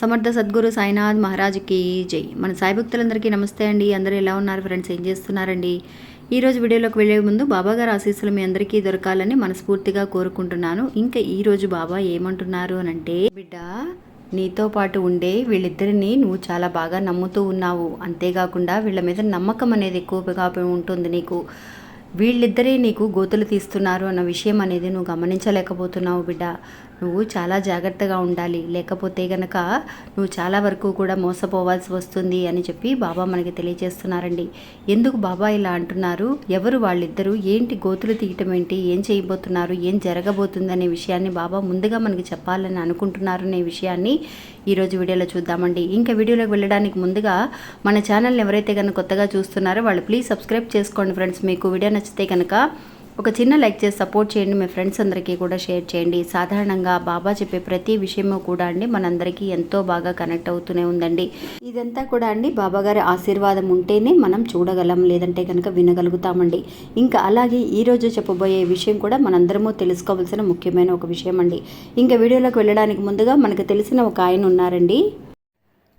సమర్థ సద్గురు సాయినాథ్ మహారాజ్కి జై. మన సాయి భక్తులందరికీ నమస్తే అండి. అందరూ ఎలా ఉన్నారు? ఫ్రెండ్స్ ఏం చేస్తున్నారండి? ఈరోజు వీడియోలోకి వెళ్ళే ముందు బాబా గారు ఆశీస్సులు మీ అందరికీ దొరకాలని మనస్ఫూర్తిగా కోరుకుంటున్నాను. ఇంకా ఈరోజు బాబా ఏమంటున్నారు అని అంటే బిడ్డ నీతో పాటు ఉండే వీళ్ళిద్దరిని నువ్వు చాలా బాగా నమ్ముతూ ఉన్నావు. అంతేకాకుండా వీళ్ళ మీద నమ్మకం అనేది ఎక్కువగా ఉంటుంది నీకు. వీళ్ళిద్దరే నీకు గోతులు తీస్తున్నారు అన్న విషయం అనేది నువ్వు గమనించలేకపోతున్నావు బిడ్డ. నువ్వు చాలా జాగ్రత్తగా ఉండాలి. లేకపోతే గనక నువ్వు చాలా వరకు కూడా మోసపోవాల్సి వస్తుంది అని చెప్పి బాబా మనకి తెలియజేస్తున్నారండి. ఎందుకు బాబా ఇలా అంటున్నారు? ఎవరు వాళ్ళిద్దరూ? ఏంటి గోతులు తీయటం ఏంటి? ఏం చేయబోతున్నారు? ఏం జరగబోతుంది అనే విషయాన్ని బాబా ముందుగా మనకి చెప్పాలని అనుకుంటున్నారు అనే విషయాన్ని ఈరోజు వీడియోలో చూద్దామండి. ఇంకా వీడియోలోకి వెళ్ళడానికి ముందుగా మన ఛానల్ని ఎవరైతే కనుక కొత్తగా చూస్తున్నారో వాళ్ళు ప్లీజ్ సబ్స్క్రైబ్ చేసుకోండి ఫ్రెండ్స్. మీకు వీడియో నచ్చితే కనుక ఒక చిన్న లైక్ చేసి సపోర్ట్ చేయండి. మీ ఫ్రెండ్స్ అందరికీ కూడా షేర్ చేయండి. సాధారణంగా బాబా చెప్పే ప్రతి విషయము కూడా అండి మనందరికీ ఎంతో బాగా కనెక్ట్ అవుతూనే ఉందండి. ఇదంతా కూడా అండి బాబా గారి ఆశీర్వాదం ఉంటేనే మనం చూడగలం లేదంటే కనుక వినగలుగుతామండి. ఇంకా అలాగే ఈరోజు చెప్పబోయే విషయం కూడా మనందరము తెలుసుకోవాల్సిన ముఖ్యమైన ఒక విషయం అండి ఇంకా వీడియోలోకి వెళ్ళడానికి ముందుగా మనకు తెలిసిన ఒక ఆయన ఉన్నారండి.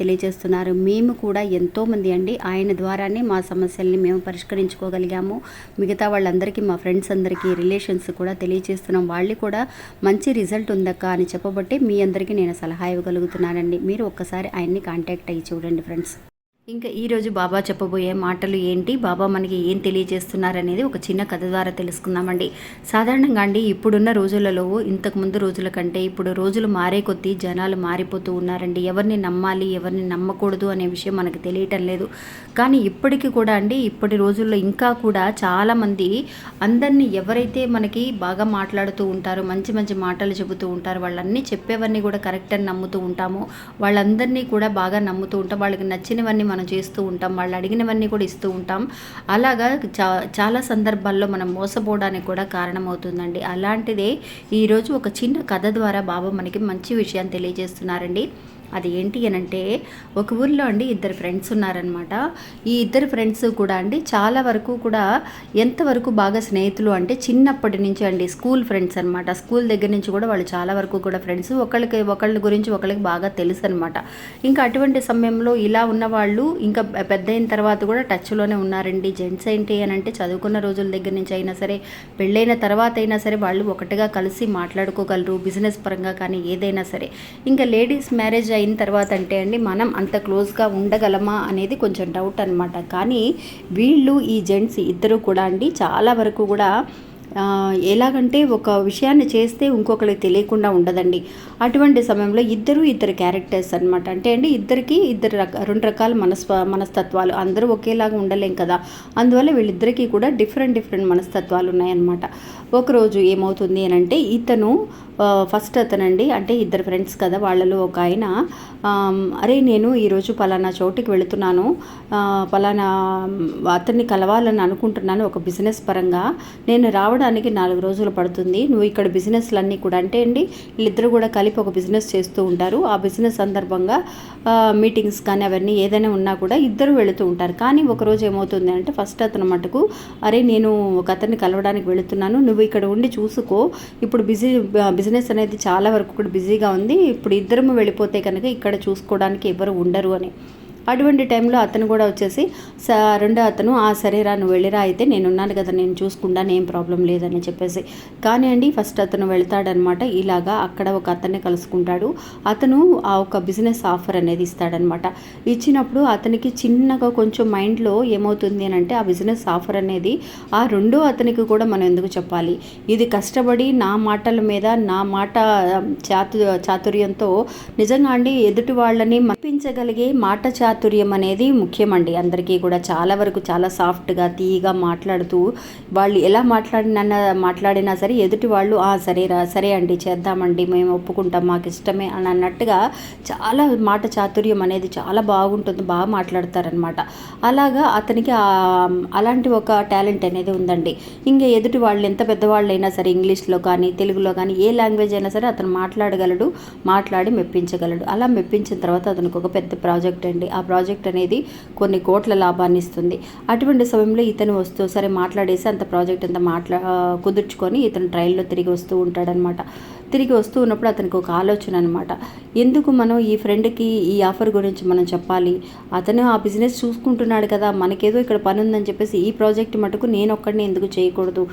తెలియజేస్తున్నారు. మేము కూడా ఎంతోమంది అండి ఆయన ద్వారానే మా సమస్యల్ని మేము పరిష్కరించుకోగలిగాము. మిగతా వాళ్ళందరికీ మా ఫ్రెండ్స్ అందరికీ రిలేషన్స్ కూడా తెలియజేస్తున్నాం. వాళ్ళు కూడా మంచి రిజల్ట్ ఉందక్క అని చెప్పబట్టి మీ అందరికీ నేను సలహా ఇవ్వగలుగుతున్నానండి. మీరు ఒక్కసారి ఆయన్ని కాంటాక్ట్ అయ్యి చూడండి ఫ్రెండ్స్. ఇంకా ఈరోజు బాబా చెప్పబోయే మాటలు ఏంటి? బాబా మనకి ఏం తెలియజేస్తున్నారనేది ఒక చిన్న కథ ద్వారా తెలుసుకుందామండి. సాధారణంగా అండి ఇప్పుడున్న రోజులలో ఇంతకుముందు రోజుల కంటే ఇప్పుడు రోజులు మారే కొద్దీ జనాలు మారిపోతూ ఉన్నారండి. ఎవరిని నమ్మాలి ఎవరిని నమ్మకూడదు అనే విషయం మనకు తెలియటం లేదు. కానీ ఇప్పటికీ కూడా అండి ఇప్పటి రోజుల్లో ఇంకా కూడా చాలామంది అందరినీ ఎవరైతే మనకి బాగా మాట్లాడుతూ ఉంటారో మంచి మంచి మాటలు చెబుతూ ఉంటారు వాళ్ళన్నీ చెప్పేవన్నీ కూడా కరెక్ట్ అని నమ్ముతూ ఉంటాము వాళ్ళందరినీ కూడా బాగా నమ్ముతూ ఉంటాం. వాళ్ళకి నచ్చినవన్నీ మనం చేస్తూ ఉంటాం వాళ్ళు అడిగినవన్నీ కూడా ఇస్తూ ఉంటాం. అలాగా చా చాలా సందర్భాల్లో మనం మోసపోవడానికి కూడా కారణమవుతుందండి. అలాంటిదే ఈరోజు ఒక చిన్న కథ ద్వారా బాబా మనకి మంచి విషయాన్ని తెలియజేస్తున్నారండి. అది ఏంటి అని అంటే ఒక ఊర్లో అండి ఇద్దరు ఫ్రెండ్స్ ఉన్నారనమాట ఈ ఇద్దరు ఫ్రెండ్స్ కూడా అండి చాలా వరకు కూడా ఎంతవరకు బాగా స్నేహితులు అంటే చిన్నప్పటి నుంచి అండి స్కూల్ ఫ్రెండ్స్ అనమాట స్కూల్ దగ్గర నుంచి కూడా వాళ్ళు చాలా వరకు కూడా ఫ్రెండ్స్. ఒకళ్ళకి ఒకళ్ళ గురించి ఒకళ్ళకి బాగా తెలుసు అనమాట ఇంకా అటువంటి సమయంలో ఇలా ఉన్న వాళ్ళు ఇంకా పెద్ద అయిన తర్వాత కూడా టచ్లోనే ఉన్నారండి. జెంట్స్ ఏంటి అని అంటే చదువుకున్న రోజుల దగ్గర నుంచి అయినా సరే పెళ్ళైన తర్వాత అయినా సరే వాళ్ళు ఒకటిగా కలిసి మాట్లాడుకోగలరు. బిజినెస్ పరంగా కానీ ఏదైనా సరే. ఇంకా లేడీస్ మ్యారేజ్ అయిన తర్వాత అంటే అండి మనం అంత క్లోజ్గా ఉండగలమా అనేది కొంచెం డౌట్ అనమాట కానీ వీళ్ళు ఈ జెంట్స్ ఇద్దరు కూడా అండి చాలా వరకు కూడా ఎలాగంటే ఒక విషయాన్ని చేస్తే ఇంకొకరికి తెలియకుండా ఉండదండి. అటువంటి సమయంలో ఇద్దరు ఇద్దరు క్యారెక్టర్స్ అనమాట అంటే అండి ఇద్దరికి ఇద్దరు రక రెండు రకాల మనస్వ మనస్తత్వాలు. అందరూ ఒకేలాగా ఉండలేం కదా. అందువల్ల వీళ్ళిద్దరికీ కూడా డిఫరెంట్ డిఫరెంట్ మనస్తత్వాలు ఉన్నాయన్నమాట. ఒకరోజు ఏమవుతుంది అని అంటే ఇతను ఫస్ట్ అతనండి అంటే ఇద్దరు ఫ్రెండ్స్ కదా వాళ్ళలో ఒక ఆయన. అరే నేను ఈరోజు పలానా చోటికి వెళుతున్నాను. పలానా అతన్ని కలవాలని అనుకుంటున్నాను ఒక బిజినెస్ పరంగా. నేను రావడానికి నాలుగు రోజులు పడుతుంది. నువ్వు ఇక్కడ బిజినెస్లన్నీ కూడా అంటే అండి వీళ్ళిద్దరు కూడా కలిపి ఒక బిజినెస్ చేస్తూ ఉంటారు. ఆ బిజినెస్ సందర్భంగా మీటింగ్స్ కానీ అవన్నీ ఏదైనా ఉన్నా కూడా ఇద్దరు వెళుతూ ఉంటారు. కానీ ఒకరోజు ఏమవుతుంది అంటే ఫస్ట్ అతను మటుకు అరే నేను ఒక అతన్ని కలవడానికి వెళుతున్నాను. నువ్వు ఇక్కడ ఉండి చూసుకో. ఇప్పుడు బిజీ బిజినెస్ బిజినెస్ అనేది చాలా వరకు కూడా బిజీగా ఉంది. ఇప్పుడు ఇద్దరము వెళ్ళిపోతే కనుక ఇక్కడ చూసుకోవడానికి ఎవరు ఉండరు అని. అటువంటి టైంలో అతను కూడా వచ్చేసి స రెండో అతను ఆ సరేరా నువ్వు వెళ్ళిరా అయితే నేను ఉన్నాను కదా నేను చూసుకుంటాను ఏం ప్రాబ్లం లేదని చెప్పేసి. కానీ అండి ఫస్ట్ అతను వెళ్తాడనమాట. ఇలాగా అక్కడ ఒక అతన్ని కలుసుకుంటాడు. అతను ఆ ఒక బిజినెస్ ఆఫర్ అనేది ఇస్తాడనమాట. ఇచ్చినప్పుడు అతనికి చిన్నగా కొంచెం మైండ్లో ఏమవుతుంది అని అంటే ఆ బిజినెస్ ఆఫర్ అనేది ఆ రెండో అతనికి కూడా మనం ఎందుకు చెప్పాలి? ఇది కష్టపడి నా మాటల మీద నా మాట చాతు చాతుర్యంతో నిజంగా అండి ఎదుటి వాళ్ళని మప్పించగలిగే మాట చా చాతుర్యం అనేది ముఖ్యమండి. అందరికీ కూడా చాలా వరకు చాలా సాఫ్ట్గా తీయగా మాట్లాడుతూ వాళ్ళు ఎలా మాట్లాడినా మాట్లాడినా సరే ఎదుటి వాళ్ళు సరే సరేరా సరే అండి చేద్దామండి మేము ఒప్పుకుంటాం మాకు ఇష్టమే అని అన్నట్టుగా చాలా మాట చాతుర్యం అనేది చాలా బాగుంటుంది బాగా మాట్లాడతారనమాట. అలాగా అతనికి అలాంటి ఒక టాలెంట్ అనేది ఉందండి. ఇంకా ఎదుటి వాళ్ళు ఎంత పెద్దవాళ్ళైనా సరే ఇంగ్లీష్లో కానీ తెలుగులో కానీ ఏ లాంగ్వేజ్ అయినా సరే అతను మాట్లాడగలడు మాట్లాడి మెప్పించగలడు. అలా మెప్పించిన తర్వాత అతనికి ఒక పెద్ద ప్రాజెక్ట్ అండి. ఆ ఆ ప్రాజెక్ట్ అనేది కొన్ని కోట్ల లాభాన్ని ఇస్తుంది. అటువంటి సమయంలో ఇతను వస్తూ సరే మాట్లాడేసి అంత ప్రాజెక్ట్ అంతా మాట్లా కుదుర్చుకొని ఇతను ట్రైన్లో తిరిగి వస్తూ ఉంటాడనమాట. తిరిగి వస్తూ ఉన్నప్పుడు అతనికి ఒక ఆలోచన అనమాట ఎందుకు మనం ఈ ఫ్రెండ్కి ఈ ఆఫర్ గురించి మనం చెప్పాలి? అతను ఆ బిజినెస్ చూసుకుంటున్నాడు కదా మనకేదో ఇక్కడ పని ఉందని చెప్పేసి ఈ ప్రాజెక్ట్ మటుకు నేను ఒక్కడిని ఎందుకు చేయకూడదు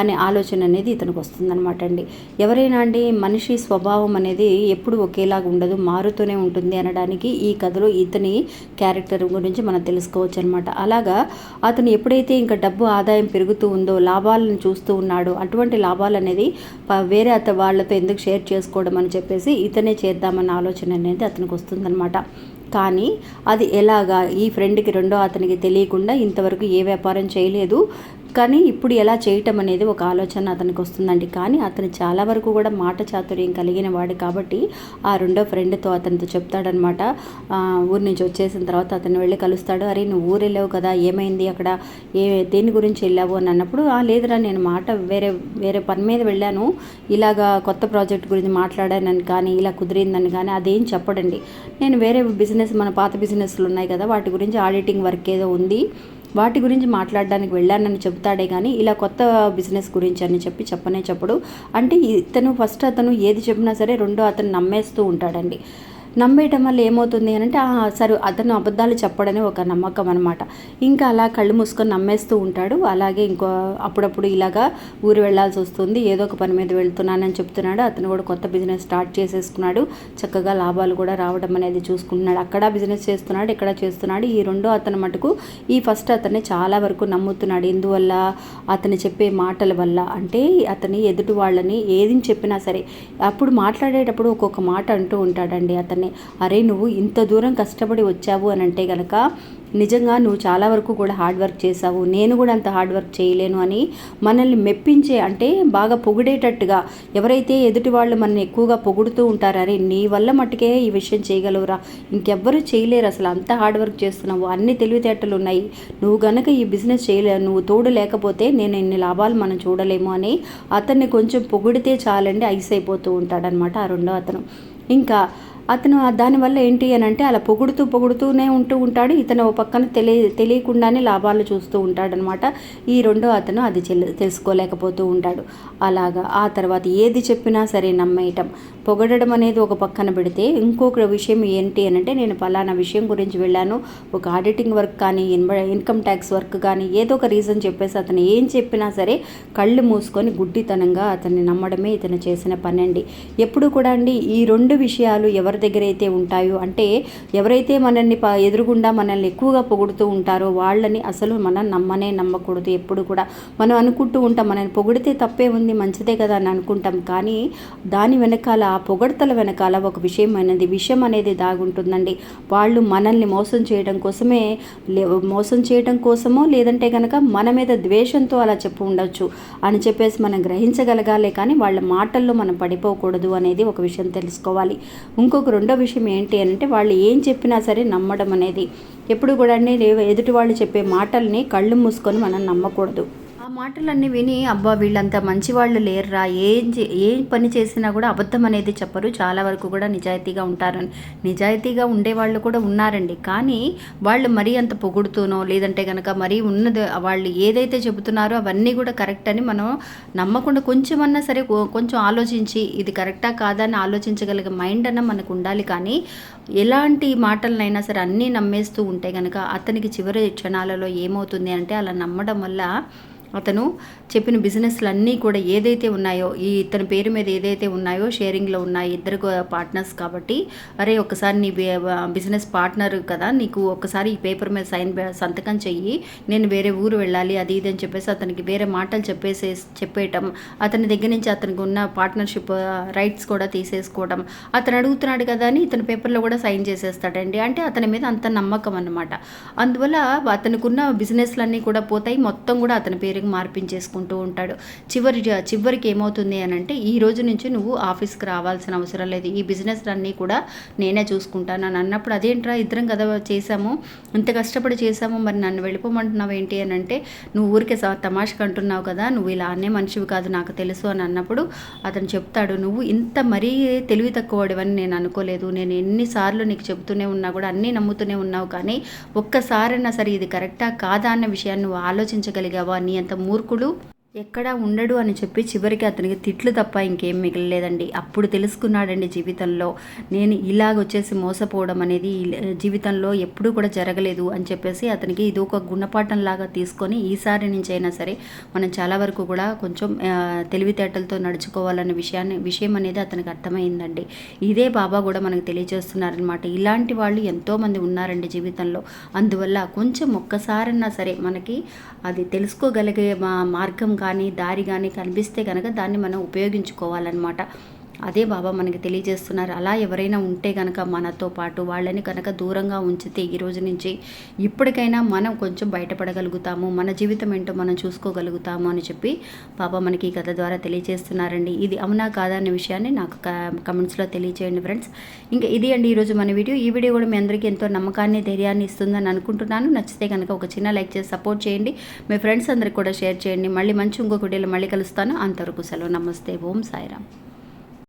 అనే ఆలోచన అనేది ఇతనికి వస్తుందన్నమాట అండి. ఎవరైనా అండి మనిషి స్వభావం అనేది ఎప్పుడు ఒకేలాగా ఉండదు మారుతూనే ఉంటుంది అనడానికి ఈ కథలో ఇతని క్యారెక్టర్ గురించి మనం తెలుసుకోవచ్చు అనమాట అలాగా అతను ఎప్పుడైతే ఇంకా డబ్బు ఆదాయం పెరుగుతూ ఉందో లాభాలను చూస్తూ ఉన్నాడో అటువంటి లాభాలు అనేది వేరే అత వాళ్ళతో ఎందుకు షేర్ చేసుకోవడం అని చెప్పేసి ఇతనే చేద్దామన్న ఆలోచన అనేది అతనికి వస్తుందన్నమాట. కానీ అది ఎలాగా ఈ ఫ్రెండ్కి రెండో అతనికి తెలియకుండా ఇంతవరకు ఏ వ్యాపారం చేయలేదు. కానీ ఇప్పుడు ఎలా చేయటం అనేది ఒక ఆలోచన అతనికి వస్తుందండి. కానీ అతను చాలా వరకు కూడా మాట చాతుర్యం కలిగిన వాడు కాబట్టి ఆ రెండో ఫ్రెండ్తో అతనితో చెప్తాడనమాట. ఊరి నుంచి వచ్చేసిన తర్వాత అతను వెళ్ళి కలుస్తాడు. అరే నువ్వు ఊరు వెళ్ళావు కదా ఏమైంది అక్కడ? ఏ దేని గురించి వెళ్ళావు? అని అన్నప్పుడు "ఆ, లేదురా నేను మాట వేరే వేరే పని మీద వెళ్ళాను. ఇలాగా కొత్త ప్రాజెక్ట్ గురించి మాట్లాడానని కానీ ఇలా కుదిరిందని కానీ అదేం చెప్పడండి. నేను వేరే బిజినెస్ మన పాత బిజినెస్లు ఉన్నాయి కదా వాటి గురించి ఆడిటింగ్ వర్క్ ఏదో ఉంది. వాటి గురించి మాట్లాడడానికి వెళ్ళానని చెప్తాడే కానీ ఇలా కొత్త బిజినెస్ గురించి అని చెప్పి చెప్పనే చెప్పడు. అంటే ఇతను ఫస్ట్ అతను ఏది చెప్పినా సరే రెండో అతను నమ్మేస్తూ ఉంటాడండి. నమ్మేయటం వల్ల ఏమవుతుంది అని అంటే "ఆ, సరే అతను అబద్ధాలు చెప్పడనే ఒక నమ్మకం అనమాట ఇంకా అలా కళ్ళు మూసుకొని నమ్మేస్తూ ఉంటాడు. అలాగే ఇంకో అప్పుడప్పుడు ఇలాగా ఊరు వెళ్ళాల్సి వస్తుంది. ఏదో ఒక పని మీద వెళ్తున్నానని చెప్తున్నాడు. అతను కూడా కొత్త బిజినెస్ స్టార్ట్ చేసేసుకున్నాడు. చక్కగా లాభాలు కూడా రావడం అనేది చూసుకుంటున్నాడు. అక్కడ బిజినెస్ చేస్తున్నాడు ఇక్కడ చేస్తున్నాడు. ఈ రెండో అతను మటుకు ఈ ఫస్ట్ అతన్ని చాలా వరకు నమ్ముతున్నాడు. ఎందువల్ల? అతను చెప్పే మాటల వల్ల. అంటే అతని ఎదుటి వాళ్ళని ఏది చెప్పినా సరే అప్పుడు మాట్లాడేటప్పుడు ఒక్కొక్క మాట అంటూ ఉంటాడండి. అతన్ని అరే నువ్వు ఇంత దూరం కష్టపడి వచ్చావు అని అంటే కనుక నిజంగా నువ్వు చాలా వరకు కూడా హార్డ్ వర్క్ చేసావు నేను కూడా అంత హార్డ్ వర్క్ చేయలేను అని మనల్ని మెప్పించే అంటే బాగా పొగిడేటట్టుగా ఎవరైతే ఎదుటి వాళ్ళు మనల్ని ఎక్కువగా పొగుడుతూ ఉంటారో నీ వల్ల మట్టుకే ఈ విషయం చేయగలవురా ఇంకెవ్వరూ చేయలేరు అసలు అంత హార్డ్ వర్క్ చేస్తున్నావు అన్ని తెలివితేటలు ఉన్నాయి నువ్వు గనక ఈ బిజినెస్ చేయలే నువ్వు తోడు లేకపోతే నేను ఇన్ని లాభాలు మనం చూడలేము అని అతన్ని కొంచెం పొగిడితే చాలండి ఐస్ అయిపోతూ ఉంటాడనమాట ఆ రెండో అతను. ఇంకా అతను దానివల్ల ఏంటి అని అంటే అలా పొగుడుతూ పొగుడుతూనే ఉంటూ ఉంటాడు. ఇతను ఓ పక్కన తెలియ తెలియకుండానే లాభాలు చూస్తూ ఉంటాడనమాట. ఈ రెండో అతను అది తెలుసుకోలేకపోతూ ఉంటాడు. అలాగా ఆ తర్వాత ఏది చెప్పినా సరే నమ్మేయటం. పొగడడం అనేది ఒక పక్కన పెడితే ఇంకొక విషయం ఏంటి అని అంటే నేను పలానా విషయం గురించి వెళ్ళాను. ఒక ఆడిటింగ్ వర్క్ కానీ ఇన్ ఇన్కమ్ ట్యాక్స్ వర్క్ కానీ ఏదో ఒక రీజన్ చెప్పేసి అతను ఏం చెప్పినా సరే కళ్ళు మూసుకొని గుడ్డితనంగా అతన్ని నమ్మడమే ఇతను చేసిన పని అండి ఎప్పుడు కూడా అండి ఈ రెండు విషయాలు ఎవరి దగ్గర అయితే ఉంటాయో అంటే ఎవరైతే మనల్ని ప ఎదురుగుండా మనల్ని ఎక్కువగా పొగుడుతూ ఉంటారో వాళ్ళని అసలు మనం నమ్మనే నమ్మకూడదు. ఎప్పుడు కూడా మనం అనుకుంటూ ఉంటాం మనల్ని పొగిడితే తప్పే ఉంది మంచిదే కదా అని అనుకుంటాం. కానీ దాని వెనకాల ఆ పొగడతల వెనకాల ఒక విషయం అనేది విషయం అనేది దాగుంటుందండి. వాళ్ళు మనల్ని మోసం చేయడం కోసమే లే మోసం చేయడం కోసమో లేదంటే కనుక మన మీద ద్వేషంతో అలా చెప్పు ఉండొచ్చు అని చెప్పేసి మనం గ్రహించగలగాలే కానీ వాళ్ళ మాటల్లో మనం పడిపోకూడదు అనేది ఒక విషయం తెలుసుకోవాలి. ఇంకొక రెండో విషయం ఏంటి అని అంటే వాళ్ళు ఏం చెప్పినా సరే నమ్మడం అనేది. ఎప్పుడు కూడా ఎదుటి వాళ్ళు చెప్పే మాటల్ని కళ్ళు మూసుకొని మనం నమ్మకూడదు. ఆ మాటలన్నీ విని అబ్బా వీళ్ళంతా మంచి వాళ్ళు లేరురా. ఏం చే- ఏ పని చేసినా కూడా అబద్ధం అనేది చెప్పరు. చాలా వరకు కూడా నిజాయితీగా ఉంటారని నిజాయితీగా ఉండేవాళ్ళు కూడా ఉన్నారండి. కానీ వాళ్ళు మరీ అంత పొగుడుతూనో లేదంటే కనుక మరీ ఉన్నది వాళ్ళు ఏదైతే చెబుతున్నారో అవన్నీ కూడా కరెక్ట్ అని మనం నమ్మకుండా కొంచెమన్నా సరే కొంచెం ఆలోచించి ఇది కరెక్టా కాదా అని ఆలోచించగలిగే మైండ్ అన్న మనకు ఉండాలి. కానీ ఎలాంటి మాటలనైనా సరే అన్నీ నమ్మేస్తూ ఉంటే కనుక అతనికి చివరి క్షణాలలో ఏమవుతుంది అంటే అలా నమ్మడం వల్ల అతను చెప్పిన బిజినెస్లు అన్నీ కూడా ఏదైతే ఉన్నాయో ఈ ఇతని పేరు మీద ఏదైతే ఉన్నాయో షేరింగ్లో ఉన్నాయి. ఇద్దరు పార్ట్నర్స్ కాబట్టి అరే ఒకసారి నీ బిజినెస్ పార్ట్నర్ కదా నీకు ఒకసారి ఈ పేపర్ మీద సైన్ సంతకం చెయ్యి నేను వేరే ఊరు వెళ్ళాలి అది ఇది అని చెప్పేసి అతనికి వేరే మాటలు చెప్పేసే చెప్పేయటం అతని దగ్గర నుంచి అతనికి ఉన్న పార్ట్నర్షిప్ రైట్స్ కూడా తీసేసుకోవడం అతను అడుగుతున్నాడు కదా అని ఇతని పేపర్లో కూడా సైన్ చేసేస్తాడండి. అంటే అతని మీద అంత నమ్మకం అన్నమాట. అందువల్ల అతనికి ఉన్న బిజినెస్లన్నీ కూడా పోతాయి మొత్తం కూడా అతని పేరు పేరుకి మార్పించేసుకుంటూ ఉంటాడు. చివరి చివరికి ఏమవుతుంది అని అంటే ఈ రోజు నుంచి నువ్వు ఆఫీస్కి రావాల్సిన అవసరం లేదు. ఈ బిజినెస్ అన్నీ కూడా నేనే చూసుకుంటాను అని అన్నప్పుడు అదేంట్రా ఇద్దరం కదా చేసాము ఇంత కష్టపడి చేసాము మరి నన్ను వెళ్ళిపోమంటున్నావు ఏంటి అని అంటే నువ్వు ఊరికే స- తమాషకు అంటున్నావు కదా నువ్వు ఇలా అనే మనిషివి కాదు నాకు తెలుసు అని అన్నప్పుడు అతను చెప్తాడు నువ్వు ఇంత మరీ తెలివి తక్కువడివని నేను అనుకోలేదు. నేను ఎన్నిసార్లు నీకు చెబుతూనే ఉన్నా కూడా అన్నీ నమ్ముతూనే ఉన్నావు కానీ ఒక్కసారైనా సరే ఇది కరెక్టా కాదా అన్న విషయాన్ని నువ్వు ఆలోచించగలిగావా? నీ అంత మూర్ఖుడు ఎక్కడా ఉండడు అని చెప్పి చివరికి అతనికి తిట్లు తప్ప ఇంకేం మిగలలేదండి. అప్పుడు తెలుసుకున్నాడండి జీవితంలో. నేను ఇలాగ వచ్చేసి మోసపోవడం అనేది జీవితంలో ఎప్పుడూ కూడా జరగలేదు అని చెప్పేసి అతనికి ఇది ఒక గుణపాఠం లాగా తీసుకొని ఈసారి నుంచి అయినా సరే మనం చాలా వరకు కూడా కొంచెం తెలివితేటలతో నడుచుకోవాలన్న విషయాన్ని విషయం అనేది అతనికి అర్థమైందండి. ఇదే బాబా కూడా మనకు తెలియజేస్తున్నారనమాట ఇలాంటి వాళ్ళు ఎంతోమంది ఉన్నారండి జీవితంలో. అందువల్ల కొంచెం ఒక్కసారన్నా సరే మనకి అది తెలుసుకోగలిగే మా మార్గం కానీ దారి కానీ కనిపిస్తే కనుక దాన్ని మనం ఉపయోగించుకోవాలన్నమాట. అదే బాబా మనకి తెలియజేస్తున్నారు. అలా ఎవరైనా ఉంటే కనుక మనతో పాటు వాళ్ళని కనుక దూరంగా ఉంచితే ఈ రోజు నుంచి ఇప్పటికైనా మనం కొంచెం బయటపడగలుగుతాము. మన జీవితం ఏంటో మనం చూసుకోగలుగుతాము అని చెప్పి బాబా మనకి ఈ కథ ద్వారా తెలియజేస్తున్నారండి. ఇది అవునా కాదా అనే విషయాన్ని నాకు కమెంట్స్లో తెలియజేయండి ఫ్రెండ్స్. ఇంకా ఇది అండి ఈరోజు మన వీడియో. ఈ వీడియో కూడా మీ అందరికీ ఎంతో నమ్మకాన్ని ధైర్యాన్ని ఇస్తుందని అనుకుంటున్నాను. నచ్చితే కనుక ఒక చిన్న లైక్ చేసి సపోర్ట్ చేయండి. మీ ఫ్రెండ్స్ అందరికి కూడా షేర్ చేయండి. మళ్ళీ మంచి ఇంకొక వీడియోలో మళ్ళీ కలుస్తాను. అంతవరకు సెలవు. నమస్తే. ఓం సాయిరామ్.